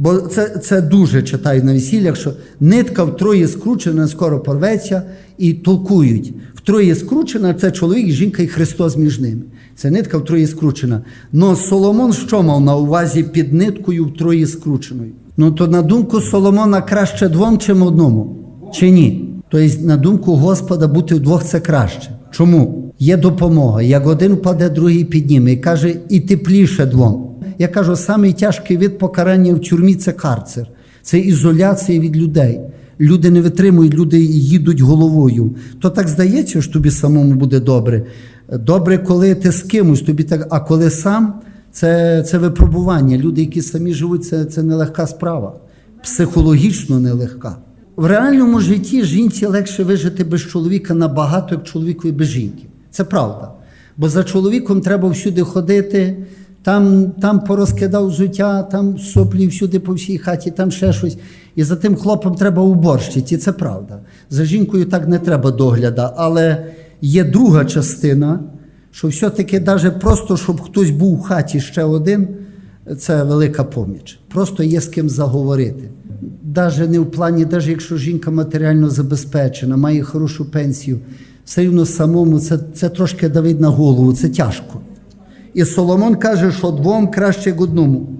Бо це, це дуже читають на весіллях, що нитка втроє скручена, скоро порветься, і толкують. Втроє скручена це чоловік, жінка і Христос між ними. Це нитка втроє скручена. Но Соломон що мав на увазі під ниткою втроє скрученою? Ну то на думку Соломона краще двом, чим одному. Чи ні? Тобто, на думку Господа, бути вдвох це краще. Чому? Є допомога. Як один впаде, другий підніме. І каже, і тепліше двом. Я кажу, самий тяжкий вид покарання в тюрмі це карцер, це ізоляція від людей. Люди не витримують, люди їдуть головою. То так здається, що тобі самому буде добре. Добре, коли ти з кимось, тобі так, а коли сам, це, це випробування. Люди, які самі живуть, це, це нелегка справа, психологічно нелегка. В реальному житті жінці легше вижити без чоловіка набагато, як чоловікові без жінки. Це правда. Бо за чоловіком треба всюди ходити, там, там порозкидав взуття, там соплі всюди по всій хаті, там ще щось. І за тим хлопом треба уборщиці, це правда. За жінкою так не треба догляда. Але є друга частина, що все-таки навіть просто, щоб хтось був у хаті ще один, це велика поміч. Просто є з ким заговорити. Навіть не в плані, навіть якщо жінка матеріально забезпечена, має хорошу пенсію, все рівно самому це, це трошки давить на голову, це тяжко. І Соломон каже, що двом краще к одному.